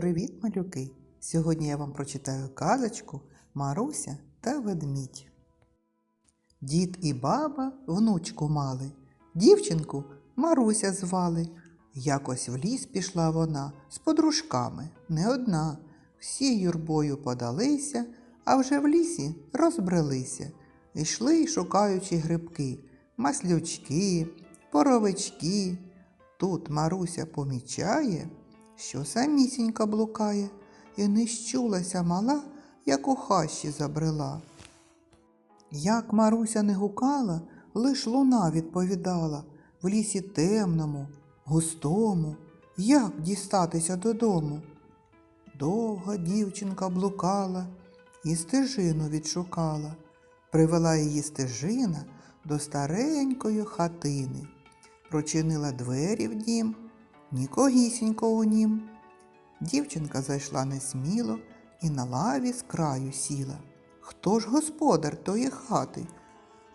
Привіт, малюки! Сьогодні я вам прочитаю казочку Маруся та ведмідь. Дід і баба внучку мали, дівчинку Маруся звали. Якось в ліс пішла вона з подружками, не одна. Всі юрбою подалися, а вже в лісі розбрелися. Йшли, шукаючи грибки, маслючки, поровички. Тут Маруся помічає, що самісінька блукає, і не щулася мала, як у хащі забрела. Як Маруся не гукала, лиш луна відповідала в лісі темному, густому, як дістатися додому. Довга дівчинка блукала і стежину відшукала. Привела її стежина до старенької хатини, прочинила двері в дім, нікогісінько у нім. Дівчинка зайшла несміло і на лаві з краю сіла. Хто ж господар тої хати?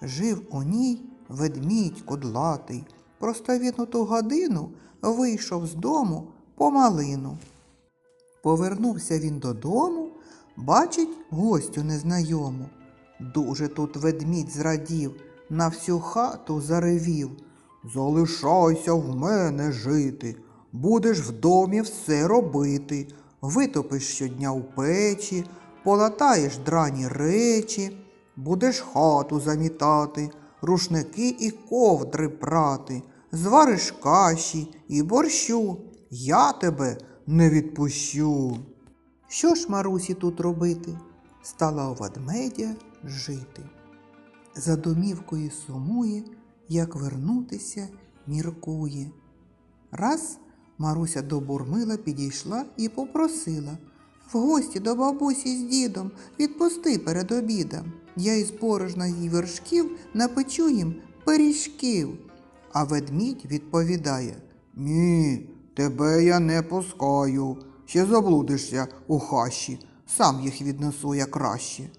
Жив у ній ведмідь кудлатий. Просто він у ту годину вийшов з дому по малину. Повернувся він додому, бачить гостю незнайому. Дуже тут ведмідь зрадів, на всю хату заревів. Залишайся в мене жити, будеш в домі все робити, витопиш щодня у печі, полатаєш драні речі, будеш хату замітати, рушники і ковдри прати, звариш каші і борщу, я тебе не відпущу. Що ж Марусі тут робити? Стала у ведмедя жити. За домівкою сумує, як вернутися міркує. Раз Маруся до бурмила підійшла і попросила в гості до бабусі з дідом відпусти перед обідом. Я із борошна їй вершків напечу їм пиріжків. А ведмідь відповідає Ні, тебе я не пускаю. Ще заблудишся у хащі, сам їх віднесу я краще.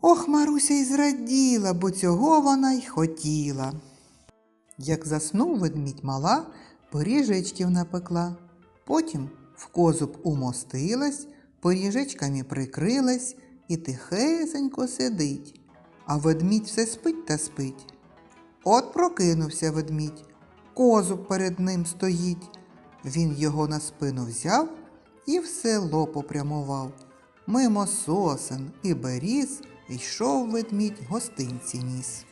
Ох, Маруся й зраділа, бо цього вона й хотіла. Як заснув ведмідь мала, пиріжечків напекла. Потім в козуб умостилась, пиріжечками прикрилась і тихесенько сидить. А ведмідь все спить та спить. От прокинувся ведмідь, козуб перед ним стоїть. Він його на спину взяв і в село попрямував. Мимо сосен і беріз йшов ведмідь гостинці ніс.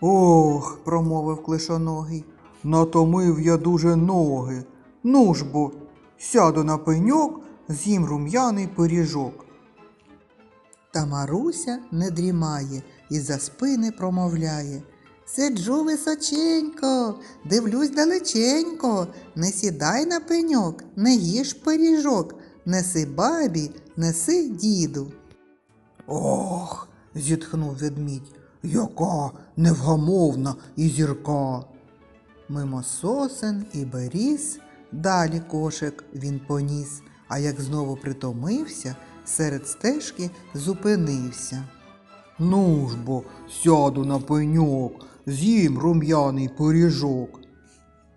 Ох, промовив клишоногий, натомив я дуже ноги. Ну ж бо, сяду на пеньок, з'їм рум'яний пиріжок. Та Маруся не дрімає і за спини промовляє. Сиджу височенько, дивлюсь далеченько, не сідай на пеньок, не їж пиріжок, неси бабі, неси діду. Ох, зітхнув ведмідь, яка невгамовна і зірка. Мимо сосен і беріз далі кошик він поніс, а як знову притомився, серед стежки зупинився. Ну ж бо, сяду на пеньок, з'їм рум'яний пиріжок.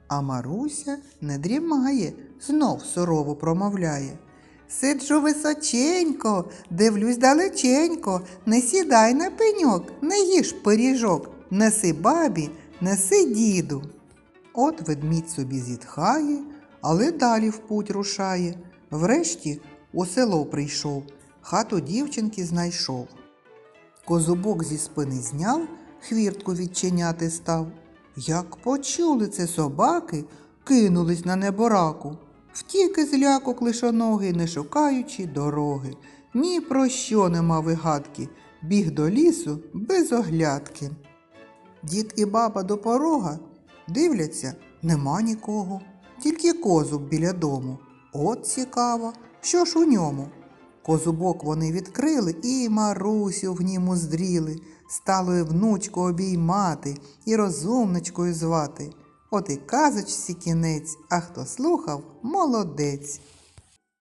А Маруся не дрімає, знов сурово промовляє. Сиджу височенько, дивлюсь далеченько, не сідай на пеньок, не їж пиріжок, неси бабі, неси діду. От ведмідь собі зітхає, але далі в путь рушає. Врешті у село прийшов, хату дівчинки знайшов. Козубок зі спини зняв, хвіртку відчиняти став. Як почули це собаки, кинулись на небораку. Втіки з ляку клишоногий, не шукаючи дороги. Ні про що нема вигадки, біг до лісу без оглядки. Дід і баба до порога дивляться, нема нікого, тільки козуб біля дому. От цікаво, що ж у ньому? Козубок вони відкрили і Марусю в нім уздріли, стало й внучку обіймати і розумничкою звати. От і казочці кінець, а хто слухав, молодець.